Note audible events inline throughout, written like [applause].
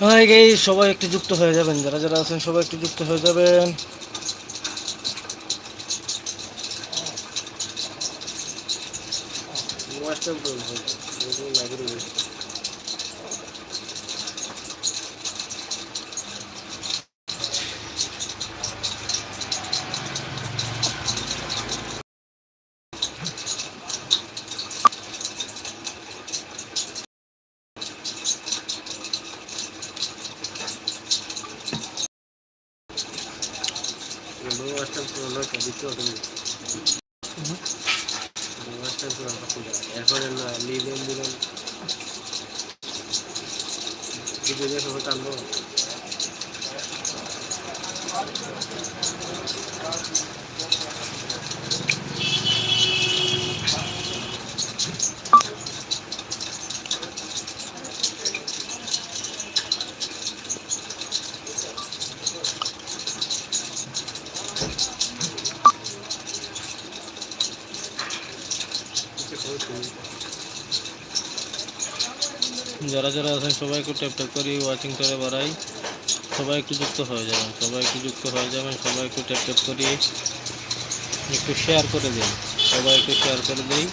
হ্যাঁ এই সবাই একটু যুক্ত হয়ে যাবেন যারা যারা আছেন সবাই একটু যুক্ত হয়ে যাবেন। এরপরে যারা যারা আছেন সবাই একটু ট্যাপ ট্যাপ করি ওয়াচিং করে বাড়াই। সবাই একটু যুক্ত হয়ে যাবেন, সবাই একটু যুক্ত হয়ে যাবেন, সবাই একটু ট্যাপ ট্যাপ করি। একটু শেয়ার করে দিই সবাই একটু শেয়ার করে দিই।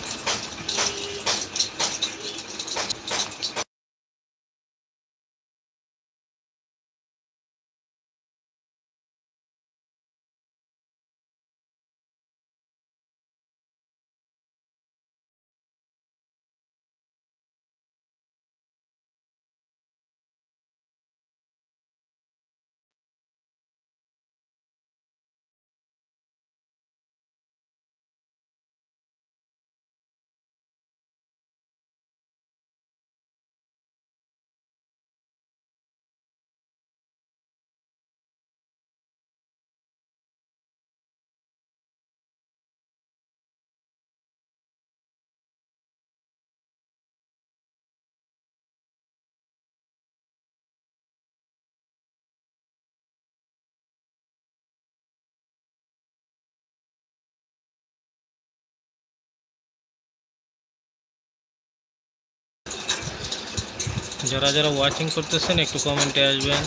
যারা যারা ওয়াচিং করতেছেন, একটু কমেন্টে আসবেন।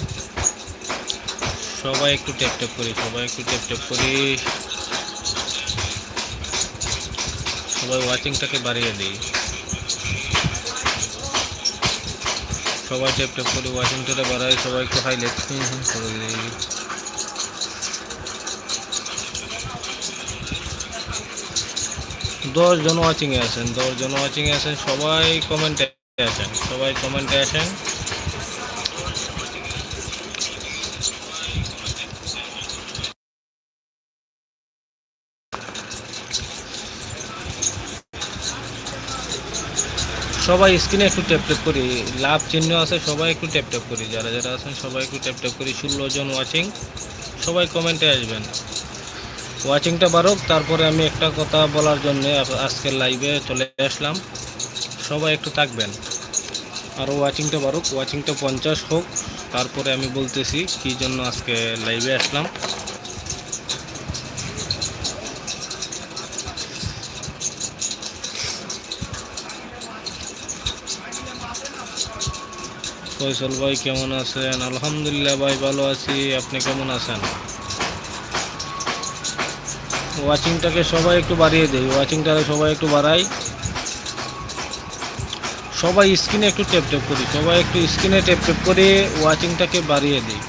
সবাই একটু ট্যাপ ট্যাপ করি, সবাই একটু ট্যাপ ট্যাপ করি। সবাই ওয়াচিংটাকে বাড়িয়ে দিই। সবাই ট্যাপ ট্যাপ করি ওয়াচিংটাকে বাড়াই, সবাই একটু হাইলাইট করে দিই। দশ জন ওয়াচিংয়ে আছেন দশ জন ওয়াচিংয়ে আছেন, সবাই কমেন্টে সবাই কমেন্টে আসেন। সবাই স্ক্রিনে একটু ট্যাপ ট্যাপ করি, লাভ চিহ্ন আছে, সবাই একটু ট্যাপ ট্যাপ করি। যারা যারা আছেন, সবাই একটু ট্যাপ ট্যাপ করি। ষোলো জন ওয়াচিং সবাই কমেন্টে আসবেন। ওয়াচিংটা বাড়ুক, তারপরে আমি একটা কথা বলার জন্য আজকের লাইভে চলে আসলাম। সবাই একটু থাকবেন। আরও ওয়াচিংটা বাড়ুক ওয়াচিংটা পঞ্চাশ হোক। তারপরে আমি বলতেছি কী জন্য আজকে লাইভে আসলাম। ফয়সল ভাই, কেমন আছেন? আলহামদুলিল্লাহ ভাই, ভালো আছি। আপনি কেমন আছেন? ওয়াচিংটাকে সবাই একটু বাড়িয়ে দেই। ওয়াচিংটাকে সবাই একটু বাড়াই। সবাই স্ক্রিনে একটু টেপ টেপ করি, সবাই একটু স্ক্রিনে টেপ টেপ করে ওয়াচিংটাকে বাড়িয়ে দিই।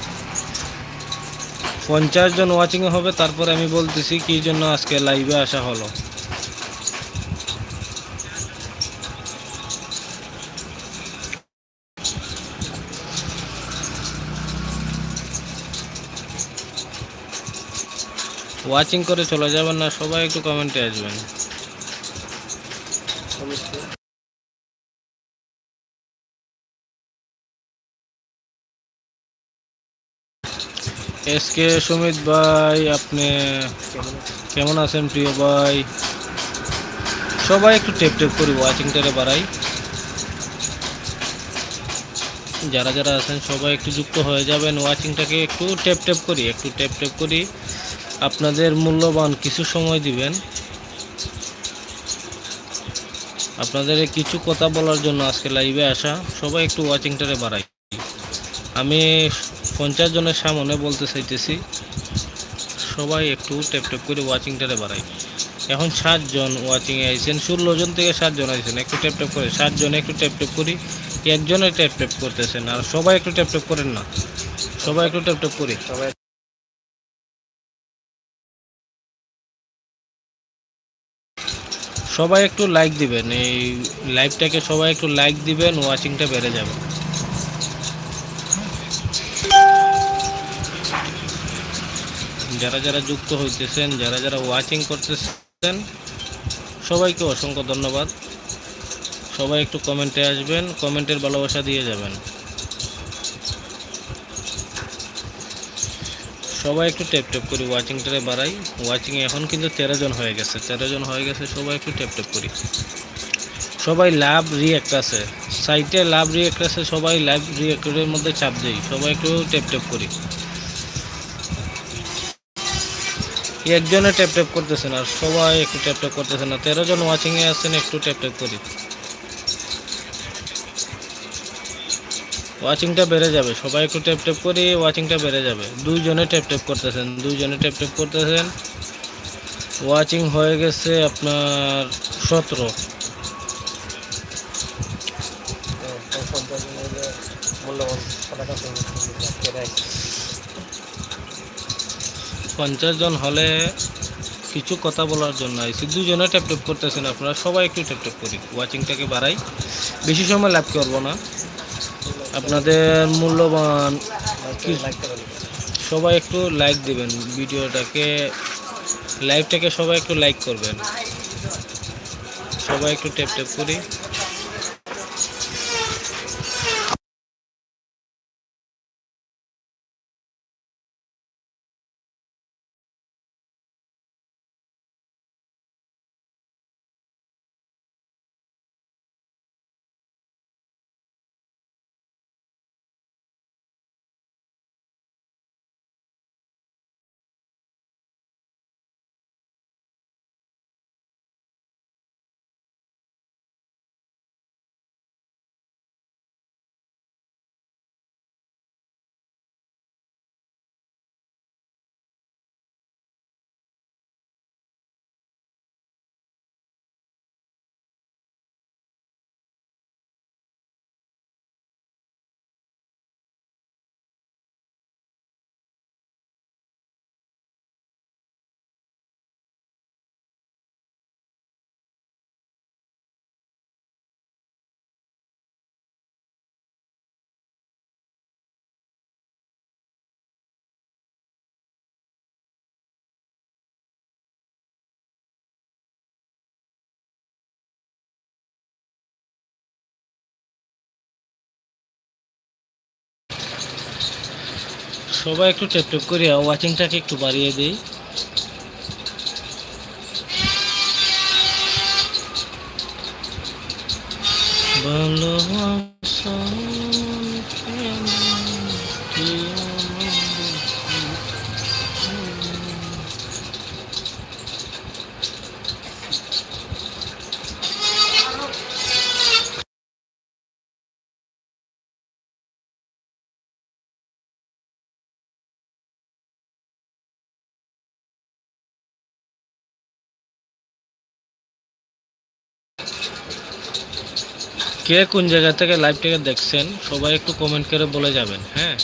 পঞ্চাশ জন ওয়াচিং হবে, তারপরে আমি বলতেছি কী জন্য আজকে লাইভে আসা হলো। ওয়াচিং করে চলে যাবেন না, সবাই একটু কমেন্টে আসবেন। এস কে সুমিত ভাই, আপনি কেমন আছেন প্রিয় ভাই? সবাই একটু টেপ টেপ করি ওয়াচিংটারে বাড়াই। যারা যারা আছেন, সবাই একটু যুক্ত হয়ে যাবেন ওয়াচিংটাকে একটু টেপ টেপ করি, একটু টেপ টেপ করি। আপনাদের মূল্যবান কিছু সময় দিবেন। আপনাদের কিছু কথা বলার জন্য আজকে লাইভে আসা। সবাই একটু ওয়াচিংটারে বাড়াই। আমি পঞ্চাশ জনের সামনে বলতে চাইতেছি সবাই একটু ট্যাপ ট্যাপ করে ওয়াচিংটারে বাড়াই। এখন সাতজন ওয়াচিংয়ে আইছেন ষোলো জন থেকে সাতজন আইছেন একটু ট্যাপ ট্যাপ করে ষাটজনে একটু ট্যাপ ট্যাপ করি একজনে ট্যাপ ট্যাপ করতেছেন আর সবাই একটু ট্যাপ ট্যাপ করেন না। সবাই একটু ট্যাপ ট্যাপ করি। সবাই সবাই একটু লাইক দিবেন এই লাইভটাকে সবাই একটু লাইক দিবেন ওয়াচিংটা বেড়ে যাবে। যারা যারা যুক্ত হইতেছেন, যারা যারা ওয়াচিং করতেছেন, সবাইকে অসংখ্য ধন্যবাদ। সবাই একটু কমেন্টে আসবেন কমেন্টের ভালোবাসা দিয়ে যাবেন। সবাই একটু ট্যাপ ট্যাপ করি ওয়াচিংটারে বাড়াই। ওয়াচিং এখন কিন্তু তেরো জন হয়ে গেছে। তেরো জন হয়ে গেছে, সবাই একটু ট্যাপ ট্যাপ করি। সবাই লাভ রিয়েক্ট আছে। সাইটে লাভ রিয়েক্ট আছে, সবাই লাইভ রিয়েক্টের মধ্যে চাপ দেই। সবাই একটু ট্যাপ ট্যাপ করি। একজনে ট্যাপ ট্যাপ করতেছে আর সবাই একটু ট্যাপ ট্যাপ করতেছে না। তেরো জন ওয়াচিংয়ে আছেন, একটু ট্যাপ ট্যাপ করি। ওয়াচিংটা বেড়ে যাবে, সবাই একটু ট্যাপ ট্যাপ করি ওয়াচিংটা বেড়ে যাবে। দুইজনে ট্যাপ ট্যাপ করতেছেন, দুইজনে ট্যাপ ট্যাপ করতেছেন। ওয়াচিং হয়ে গেছে আপনার সতেরো। মূল্যবান পঞ্চাশ জন হলে কিছু কথা বলার জন্য আইসি। দুজনে ট্যাপ ট্যাপ করতেছেন আপনারা, সবাই একটু ট্যাপ ট্যাপ করি। ওয়াচিংটাকে বাড়াই। বেশি সময় লাভ করব না। আপনাদের মূল্যবান। সবাই একটু লাইক দিবেন ভিডিওটাকে। লাইভটাকে সবাই একটু লাইক করবেন। সবাই একটু ট্যাপ ট্যাপ করি। সবাই একটু টেপ করি ওয়াচিংটাকে একটু বাড়িয়ে দিই। ভালোবাসা কে কোন জায়গা থেকে লাইভটাকে দেখছেন সবাই একটু কমেন্ট করে বলে যাবেন হ্যাঁ?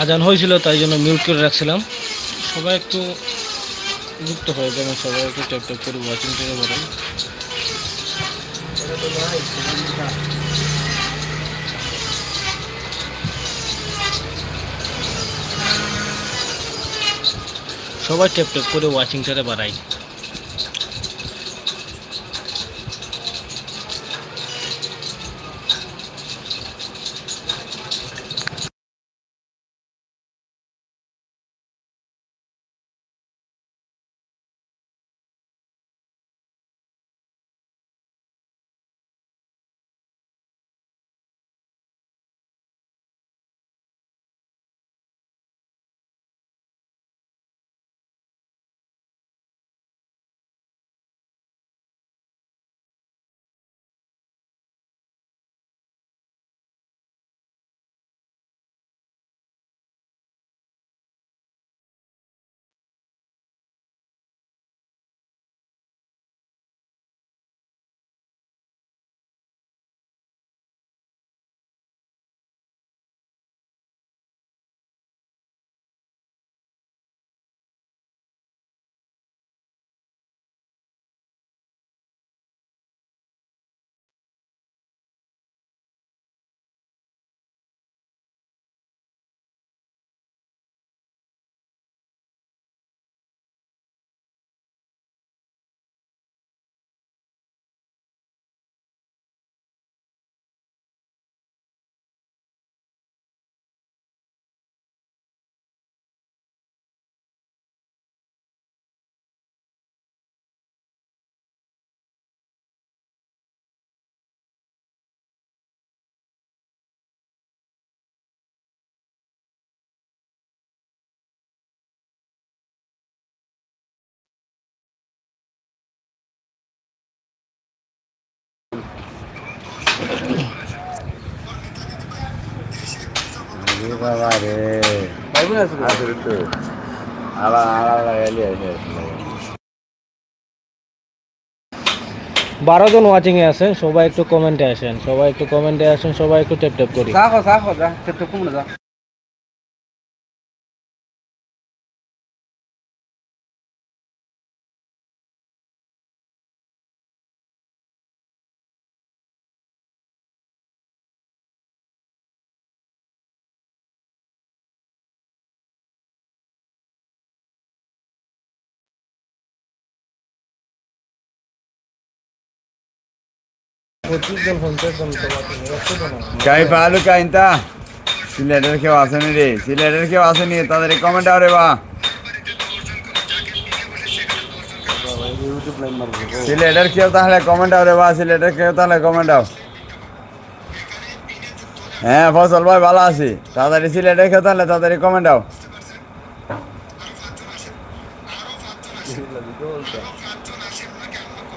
আজান হয়েছিল, তাই জন্য মিউট করে রাখছিলাম সবাই একটু যুক্ত হয়ে যাবেন সবাই একটু ট্যাপ ট্যাপ করে ওয়াচিং করে সুবিধা। সবাই ট্যাপ ট্যাপ করে ওয়াচিংটারে বাড়াই বারো জন ওয়াচিং এ আছেন, সবাই একটু কমেন্টে আসেন, সবাই একটু কমেন্টে আসেন, সবাই একটু ট্যাপ ট্যাপ করি। গাই পালু কাইন্তা সিলেটের কেউ আসেনি রে সিলেটের কেউ আসেনি তাদের কমেন্ট আরে বা ইউটিউব লাইন মারবো সিলেটের কেউ তাহলে কমেন্ট আরে বা সিলেটের কেউ তাহলে কমেন্ট আও হ্যাঁ ফসল ভাই ভালো আছি তাড়াতাড়ি সিলেটের কেউ তাহলে তাড়াতাড়ি কমেন্ট আও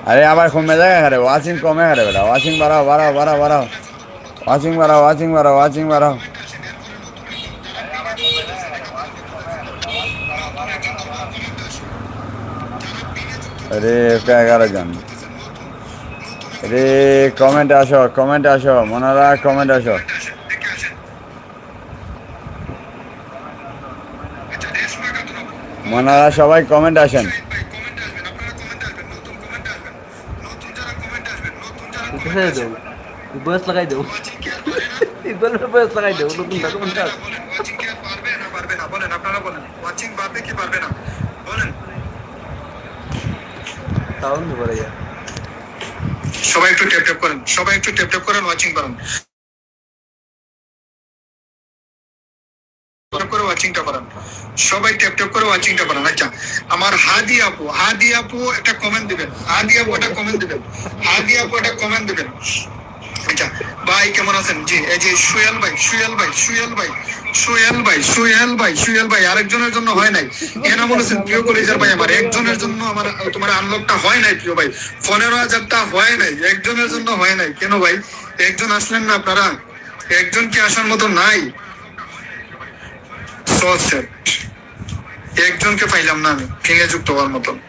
আরে আবার কমে যায় আরে ওয়াচিং কমে আরে বেটা ওয়াচিং বাড়াও বাড়াও বাড়াও বাড়াও। ওয়াচিং বাড়াও ওয়াচিং বাড়াও ওয়াচিং বাড়াও। ওকে এগারো জন। রে কমেন্ট আসো কমেন্ট আসো মনারা কমেন্ট আসো। মনারা সবাই কমেন্ট আসেন। বয়স লাগাই বয়স লাগাই নতুন ওয়াচিং পারবে কি পারবে না বলেন সবাই একটু ট্যাপ করেন, সবাই একটু ট্যাপ করেন ওয়াচিং করেন সবাই ট্যাপ ট্যাপ করে ওয়াচিংটা করেন আচ্ছা আমার হাদি আপু হাদি আপু একটা কমেন্ট দিবেন। হাদি আপু একটা কমেন্ট দিবেন। হাদি আপু একটা কমেন্ট দিবেন। আচ্ছা ভাই কেমন আছেন? জি, এই যে সুয়েল ভাই সুয়েল ভাই সুয়েল ভাই সুয়েল ভাই সুয়েল ভাই সুয়েল ভাই, আরেকজনের জন্য হয় নাই। এনা বলেছেন প্রিয় কলেজের ভাই আমার। একজনের জন্য আমার, তোমার আনলকটা হয় নাই প্রিয় ভাই। পনেরো হাজারটা হয় নাই। একজনের জন্য হয় নাই। কেন ভাই? একজন আসলেন না আপনারা? একজন কি আসার মতো নাই? Sad. একজনকে পাইলাম না আমি, ভেঙে যুক্ত হওয়ার মতন।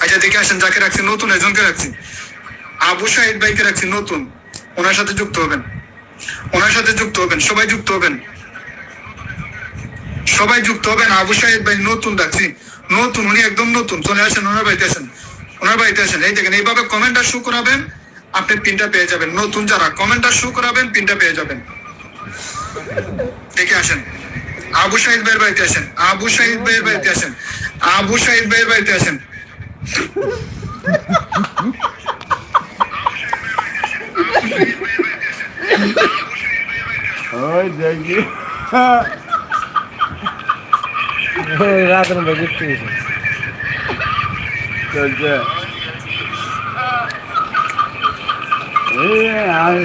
আচ্ছা দেখে আসেন, যাকে রাখছি, নতুন, একজনকে রাখছি। আবু শাহিদ ভাইকে রাখছি, নতুন। ওনার সাথে যুক্ত হবেন। ওনার সাথে যুক্ত হবেন, সবাই যুক্ত হবেন। সবাই যুক্ত হবেন, আবু সাহেব ভাই নতুন রাখছি। নতুন, উনি একদম নতুন। চলে আসেন, ওনার বাড়িতে আসেন। ওনার বাড়িতে আসেন। এই দেখেন, এইভাবে কমেন্টটা শু করাবেন, আপনি পিনটা পেয়ে যাবেন। নতুন যারা কমেন্টটা শু করাবেন পিনটা পেয়ে যাবেন। দেখে আসেন আবু সাহিদ ভাইয়ের বাড়িতে আসেন আবু সাহিদ ভাইয়ের বাড়িতে আসেন আবু সাহিদ ভাইয়ের বাড়িতে আসেন ওই দেখি ওই রাতের মধ্যে ঘুরতে গেছে চলছে এই আমি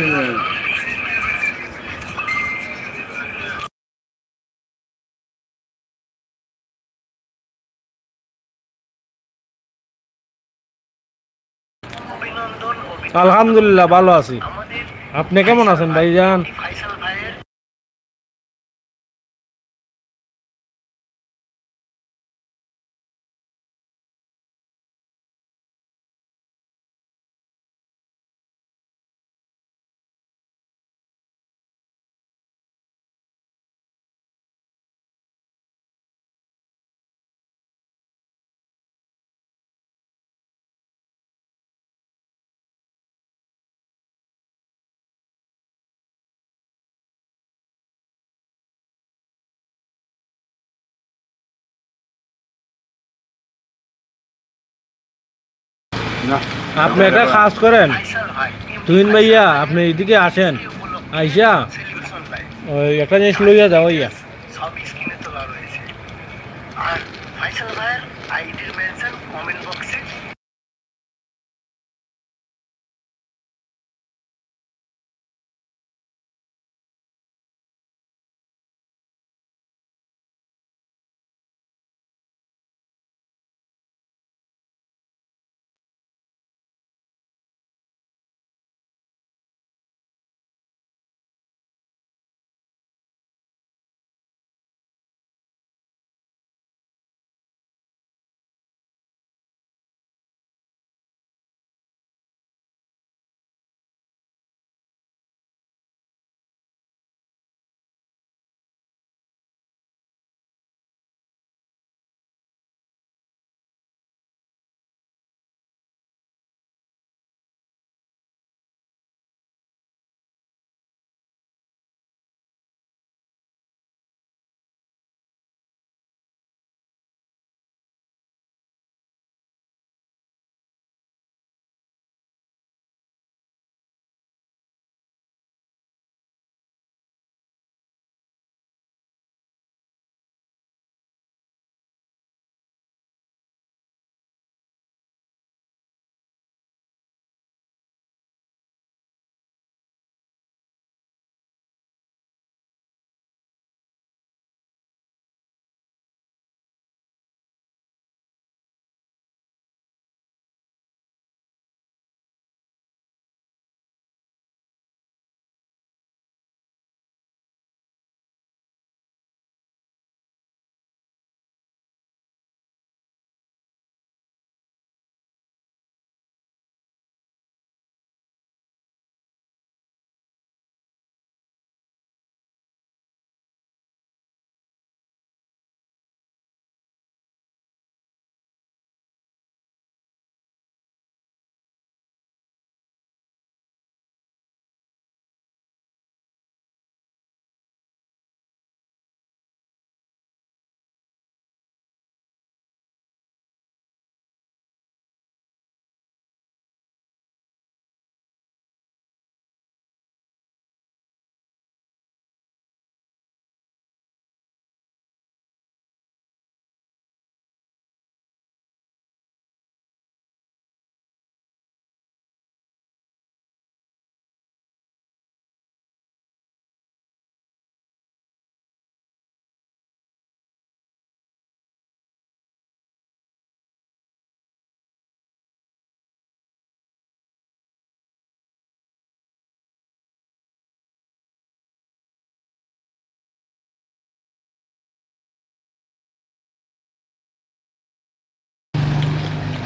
আলহামদুলিল্লাহ ভালো আছি। আপনি কেমন আছেন ভাইজান? আপনি একটা কাজ করেন তুহিন ভাইয়া আপনি এদিকে আসেন আইসা ওই একটা জিনিস লইয়া যাও ইয়া সব স্ক্রিনে তোলা রয়েছে আর ফাইসাল ভাইয়ের আইডির মেনশন কমেন্ট বক্সে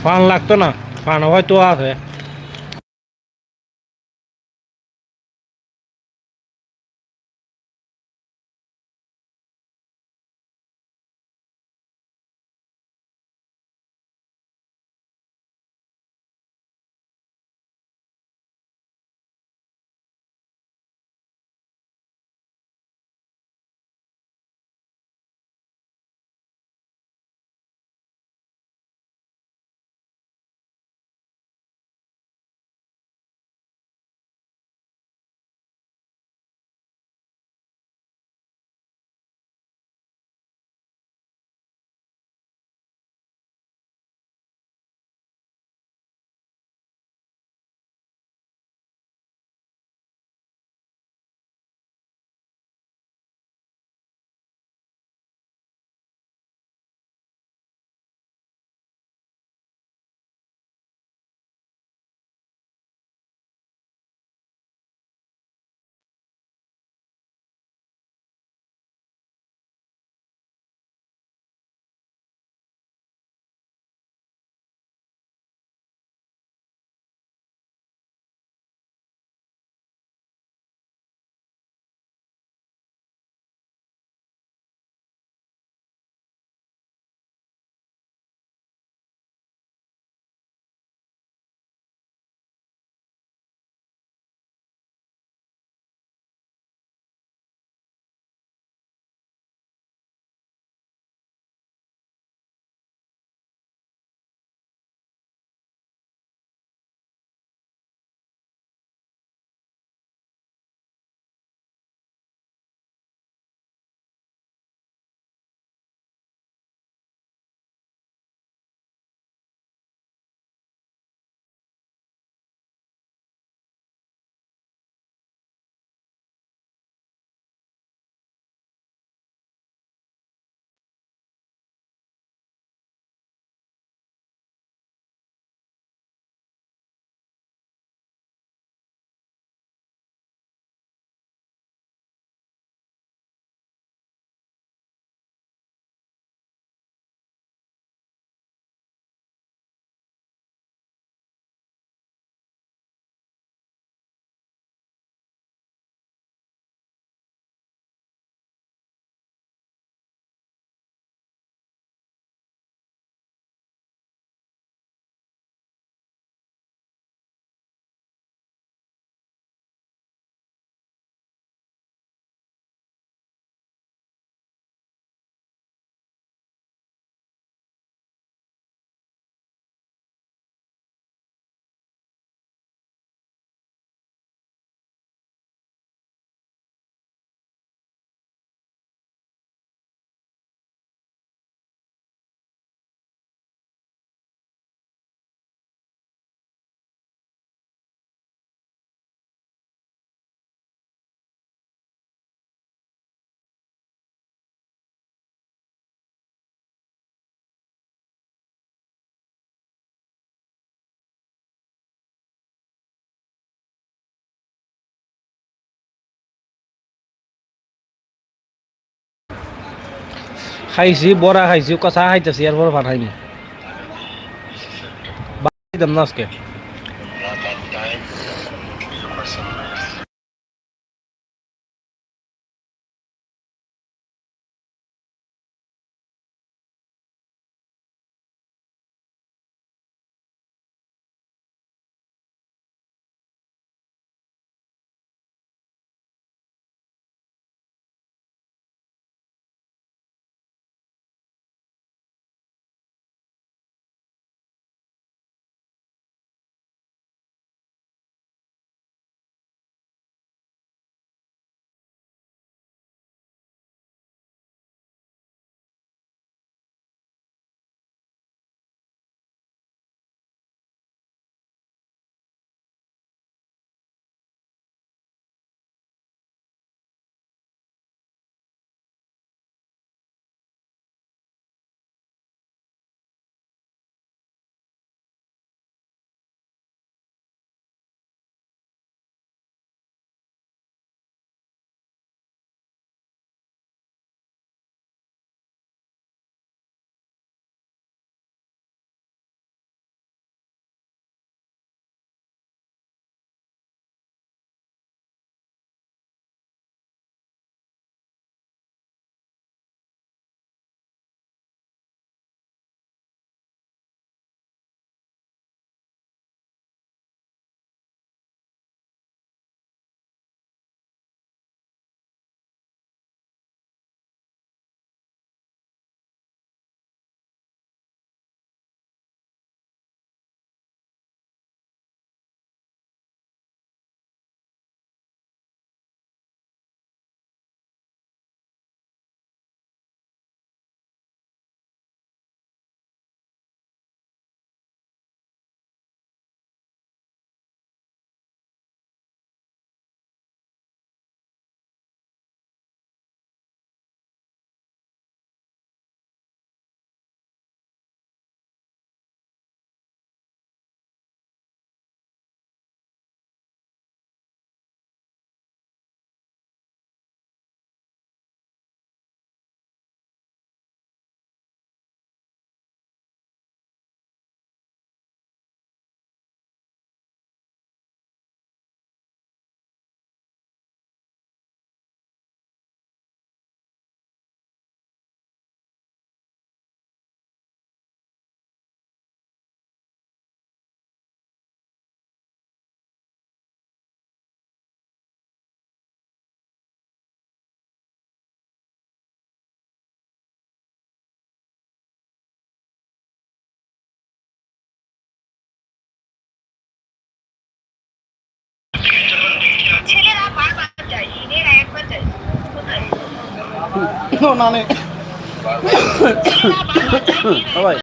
ফান লাগতো না ফান হয়তো আছে। খাইছি বড়া খাইছি কষা খাইতেছি এরপর ভাত খাইনি। দাম না নানে ছেলেরা [coughs]